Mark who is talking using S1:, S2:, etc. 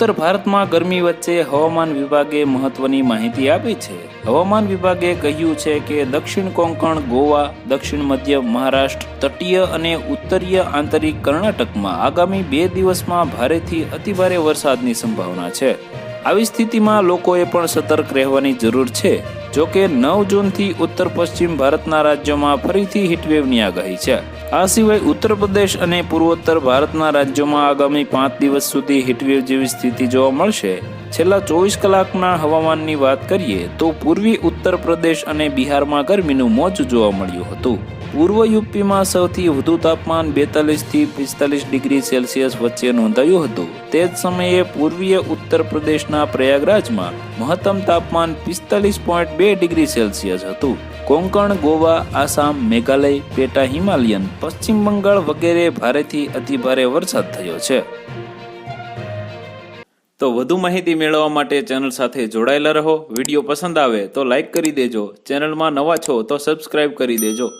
S1: ઉત્તર ભારતમાં ગરમી વચ્ચે હવામાન વિભાગે મહત્વની માહિતી આપી છે. હવામાન વિભાગે કહ્યું છે કે દક્ષિણ કોંકણ, ગોવા, દક્ષિણ મધ્ય મહારાષ્ટ્ર, તટીય અને ઉત્તરીય આંતરિક કર્ણાટકમાં આગામી બે દિવસમાં ભારેથી અતિભારે વરસાદની સંભાવના છે. આવી સ્થિતિમાં લોકોએ પણ સતર્ક રહેવાની જરૂર છે. જો કે નવ જૂનથી ઉત્તર પશ્ચિમ ભારતના રાજ્યોમાં ફરીથી હીટવેવની આગાહી છે. આ સિવાય ઉત્તર પ્રદેશ અને પૂર્વોત્તર ભારતના રાજ્યોમાં આગામી પાંચ દિવસ સુધી હીટવેવ જેવી સ્થિતિ જોવા મળશે. છેલ્લા ચોવીસ કલાકના હવામાનની વાત કરીએ તો પૂર્વી ઉત્તર પ્રદેશ અને બિહારમાં ગરમીનું મોજ જોવા મળ્યું હતું. પૂર્વ યુપીમાં સૌથી વધુ તાપમાન બેતાલીસથી પિસ્તાલીસ ડિગ્રી સેલ્સિયસ વચ્ચે નોંધાયું હતું. તે જ સમયે પૂર્વીય ઉત્તર પ્રદેશના પ્રયાગરાજમાં મહત્તમ તાપમાન પિસ્તાલીસ પોઈન્ટ બે ડિગ્રી સેલ્સિયસ હતું. કોંકણ, ગોવા, આસામ, મેઘાલય, પેટા હિમાલયન, પશ્ચિમ બંગાળ વગેરે ભારેથી અતિભારે વરસાદ થયો છે. તો વધુ માહિતી મેળવવા માટે ચેનલ સાથે જોડાયેલા રહો. વીડિયો પસંદ આવે તો લાઈક કરી દેજો. ચેનલમાં નવા છો તો સબસ્ક્રાઇબ કરી દેજો.